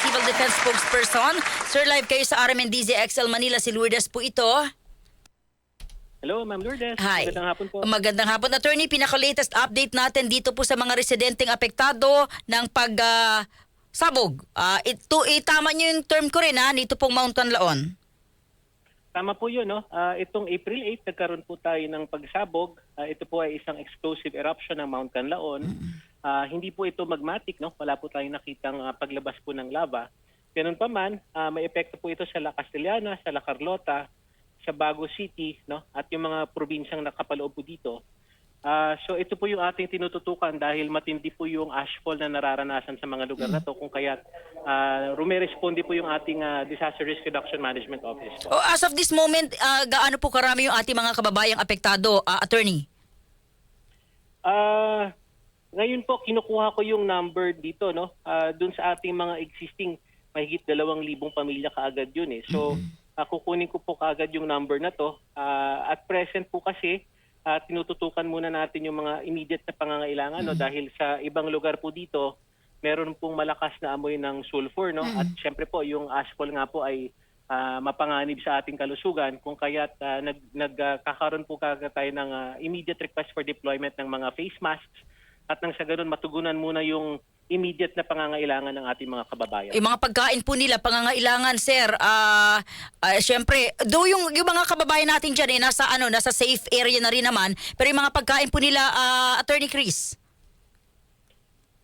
Civil Defense Spokesperson. Sir, live kayo sa RMNDZ XL Manila. Si Lourdes po ito. Hello, Ma'am Lourdes. Hi. Magandang hapon po. Magandang hapon. Attorney, pinaka-latest update natin dito po sa mga residenteng apektado ng pag ah, sabog. Ah, ito, itama niyo yung term ko rin ha, dito pong Mount Laon. Tama po yun, no? Ah, itong April 8, nagkaroon po tayo ng pagsabog. Ah, ito po ay isang explosive eruption ng Mount Canlaon. Ah, hindi po ito magmatic, no? Wala po tayong nakitang ah, paglabas po ng lava. Ganun pa man, ah, may epekto po ito sa La Castellana, sa La Carlota, sa Bago City, no? At yung mga probinsyang nakapaloob po dito. Ah, so ito po yung ating tinututukan dahil matindi po yung ashfall na nararanasan sa mga lugar na to kung kaya uh, rumeresponde po yung ating ah, Disaster Risk Reduction Management Office. Po. Oh, as of this moment, ah, gaano po karami yung ating mga kababayang apektado, ah, attorney? Ah, ngayon po kinukuha ko yung number dito no. Ah, dun sa ating mga existing mahigit dalawang libong pamilya kaagad yun eh. So ah, kukunin ko po kaagad yung number na to. Ah, at present po kasi ah, tinututukan muna natin yung mga immediate na pangangailangan no dahil sa ibang lugar po dito meron pong malakas na amoy ng sulfur no at syempre po yung ashfall nga po ay ah, mapanganib sa ating kalusugan kung kaya't ah, nag nagkakaroon po kagad tayo ng ah, immediate request for deployment ng mga face masks at nang sa ganun matugunan muna yung immediate na pangangailangan ng ating mga kababayan. Yung mga pagkain po nila, pangangailangan, sir, ah ah, syempre, do yung, yung mga kababayan natin dyan, eh, nasa, ano, nasa safe area na rin naman, pero yung mga pagkain po nila, ah, Attorney Chris.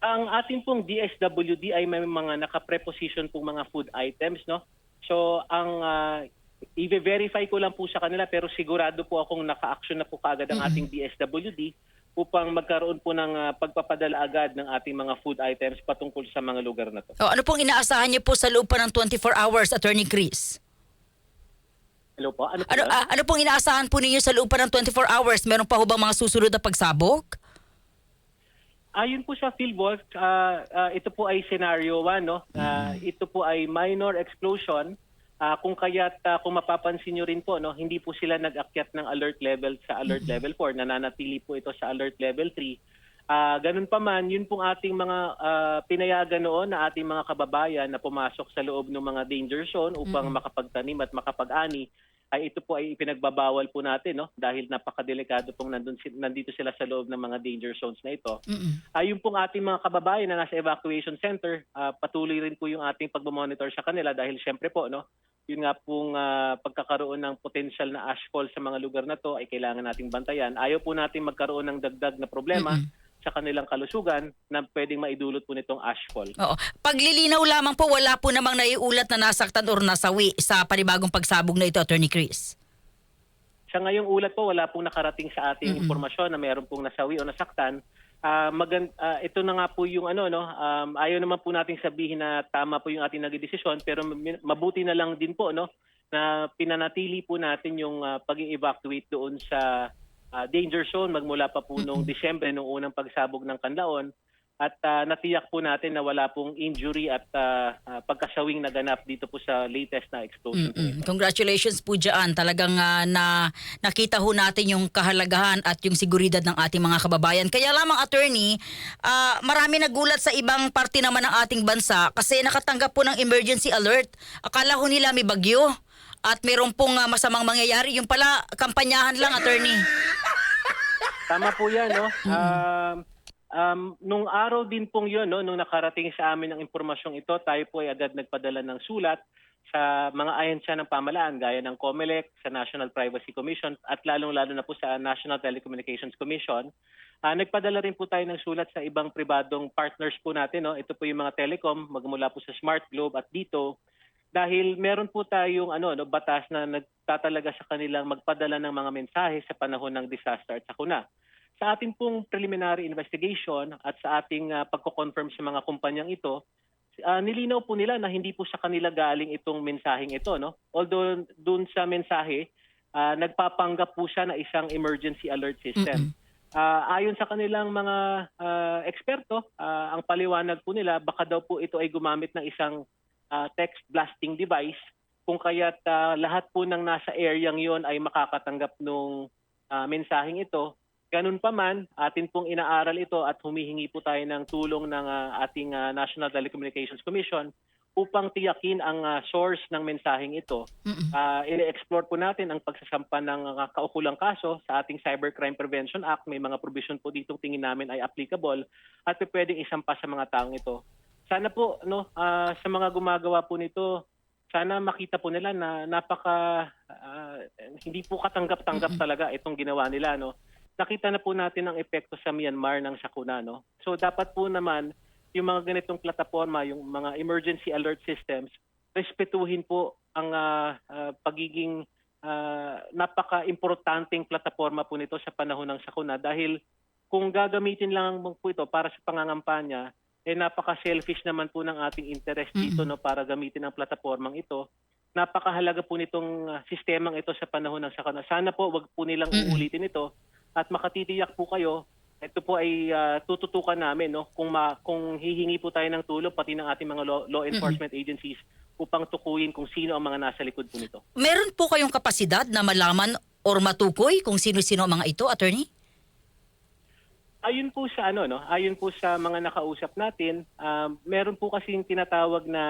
Ang ating pong DSWD ay may mga naka-preposition pong mga food items, no? So, ang uh, i-verify ko lang po sa kanila pero sigurado po akong naka-action na po kaagad ang ating DSWD upang magkaroon po ng ah, pagpapadala agad ng ating mga food items patungkol sa mga lugar na to. O, ano pong inaasahan niyo po sa loob pa ng 24 hours, Attorney Chris? Hello po? Ano po? Ano, yun? ah, ano pong inaasahan po ninyo sa loob pa ng 24 hours? Meron pa ho bang mga susunod na pagsabog? Ayon po sa Philwolf, ah, ah, ito po ay scenario 1, no? Ah, ito po ay minor explosion. Ah, kung kaya't ah, kung mapapansin nyo rin po, no, hindi po sila nag-akyat ng alert level sa alert level 4. Nananatili po ito sa alert level 3. Ah, ganun pa man, yun pong ating mga ah, pinayagan noon na ating mga kababayan na pumasok sa loob ng mga danger zone upang makapagtanim at makapag-ani ay ito po ay ipinagbabawal po natin no dahil napakadelikado pong nandun, nandito sila sa loob ng mga danger zones na ito. Ayun pong ating mga kababayan na nasa evacuation center, ah, patuloy rin po yung ating pagmamonitor sa kanila dahil syempre po no, yun nga pong ah, pagkakaroon ng potential na ashfall sa mga lugar na to ay kailangan nating bantayan. Ayaw po nating magkaroon ng dagdag na problema sa kanilang kalusugan na pwedeng maidulot po nitong ashfall. Oo. Paglilinaw lamang po, wala po namang naiulat na nasaktan or nasawi sa panibagong pagsabog na ito, Attorney Chris. Sa ngayong ulat po, wala pong nakarating sa ating impormasyon na mayroon pong nasawi o nasaktan. Ah, magan- ah, ito na nga po yung ano no, um, ayaw naman po nating sabihin na tama po yung ating naging desisyon pero mabuti na lang din po no na pinanatili po natin yung ah, pag-evacuate doon sa ah, danger zone magmula pa po noong Disyembre nung unang pagsabog ng Kanlaon at ah, natiyak po natin na wala pong injury at ah, ah, pagkasawing naganap dito po sa latest na explosion. Mm-mm. Congratulations po dyan. Talagang ah, na, nakita ho natin yung kahalagahan at yung seguridad ng ating mga kababayan. Kaya lamang, attorney, ah, marami nagulat sa ibang parte naman ng ating bansa kasi nakatanggap po ng emergency alert. Akala ho nila may bagyo at meron pong ah, masamang mangyayari. Yung pala, kampanyahan lang, attorney. Tama po yan, no? Um, um, nung araw din pong yun, no, nung nakarating sa amin ang impormasyong ito, tayo po ay agad nagpadala ng sulat sa mga ahensya ng pamalaan gaya ng COMELEC, sa National Privacy Commission at lalong-lalo na po sa National Telecommunications Commission. Ah, nagpadala rin po tayo ng sulat sa ibang pribadong partners po natin. No? Ito po yung mga telecom, magmula po sa Smart Globe at dito. Dahil meron po tayong ano, no, batas na nagtatalaga sa kanilang magpadala ng mga mensahe sa panahon ng disaster at sakuna. Sa ating pong preliminary investigation at sa ating uh, pagko-confirm sa mga kumpanyang ito, ah, nilinaw po nila na hindi po sa kanila galing itong mensaheng ito. No? Although dun sa mensahe, ah, nagpapanggap po siya na isang emergency alert system. Ah, ayon sa kanilang mga ah, eksperto, ah, ang paliwanag po nila, baka daw po ito ay gumamit ng isang ah, text blasting device kung kaya't ah, lahat po ng nasa area yon ay makakatanggap ng mensaheng ito. Ganun pa man, atin pong inaaral ito at humihingi po tayo ng tulong ng ah, ating ah, National Telecommunications Commission upang tiyakin ang ah, source ng mensaheng ito. Uh, i-explore po natin ang pagsasampa ng uh, kaukulang kaso sa ating Cybercrime Prevention Act. May mga provision po dito tingin namin ay applicable at pwedeng isampa sa mga taong ito. Sana po no ah, sa mga gumagawa po nito sana makita po nila na napaka ah, hindi po katanggap-tanggap talaga itong ginawa nila no. Nakita na po natin ang epekto sa Myanmar ng sakuna no. So dapat po naman yung mga ganitong plataforma, yung mga emergency alert systems, respetuhin po ang ah, ah, pagiging ah, napaka-importanting plataforma po nito sa panahon ng sakuna dahil kung gagamitin lang po ito para sa pangangampanya, eh napaka-selfish naman po ng ating interest dito no para gamitin ang platapormang ito. Napakahalaga po nitong ah, sistemang ito sa panahon ng sakuna. Sana po wag po nilang Mm-mm. uulitin ito at makatitiyak po kayo ito po ay ah, tututukan namin no kung ma, kung hihingi po tayo ng tulong pati ng ating mga law, law enforcement agencies upang tukuyin kung sino ang mga nasa likod po nito. Meron po kayong kapasidad na malaman or matukoy kung sino-sino ang mga ito, attorney? Ayun po sa ano no, ayun po sa mga nakausap natin, um, meron po kasing tinatawag na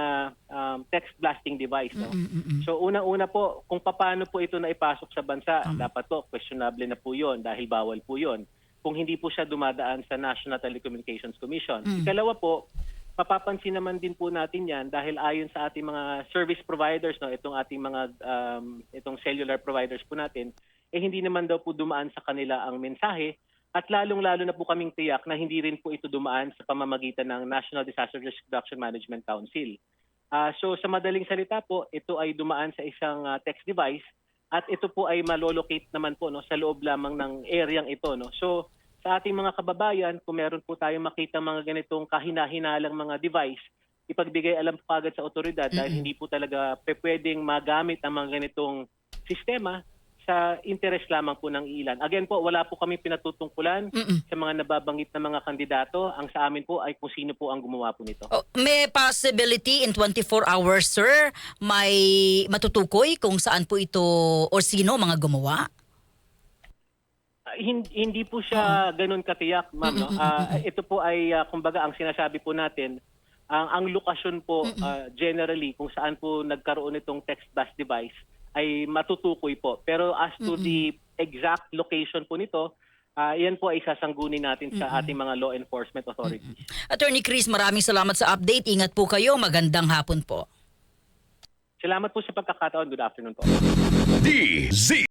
um, text blasting device no. Mm-mm. So unang-una po kung paano po ito na ipasok sa bansa, Tama. dapat po questionable na po 'yon dahil bawal po 'yon. Kung hindi po siya dumadaan sa National Telecommunications Commission. Mm. Ikalawa po, mapapansin naman din po natin 'yan dahil ayon sa ating mga service providers no, itong ating mga um, itong cellular providers po natin, eh hindi naman daw po dumaan sa kanila ang mensahe at lalong-lalo na po kaming tiyak na hindi rin po ito dumaan sa pamamagitan ng National Disaster Risk Reduction Management Council. Ah, so sa madaling salita po, ito ay dumaan sa isang ah, text device at ito po ay malolocate naman po no sa loob lamang ng areang ito no. So sa ating mga kababayan, kung meron po tayong makita mga ganitong kahina-hinalang mga device, ipagbigay alam po agad sa otoridad dahil Mm-mm. hindi po talaga pwedeng magamit ang mga ganitong sistema sa interest lamang po ng ilan. Again po, wala po kami pinatutungkulan Mm-mm. sa mga nababanggit na mga kandidato. Ang sa amin po ay kung sino po ang gumawa po nito. Oh, may possibility in 24 hours, sir, may matutukoy kung saan po ito or sino mga gumawa? Ah, hin- hindi po siya ganun katiyak, ma'am. No? Ah, ito po ay, ah, kumbaga, ang sinasabi po natin, ang, ang lokasyon po ah, generally kung saan po nagkaroon itong text bus device ay matutukoy po. Pero as to the exact location po nito, ah, yan po ay sasanggunin natin sa ating mga law enforcement authorities. Attorney Chris, maraming salamat sa update. Ingat po kayo. Magandang hapon po. Salamat po sa pagkakataon. Good afternoon po. DZ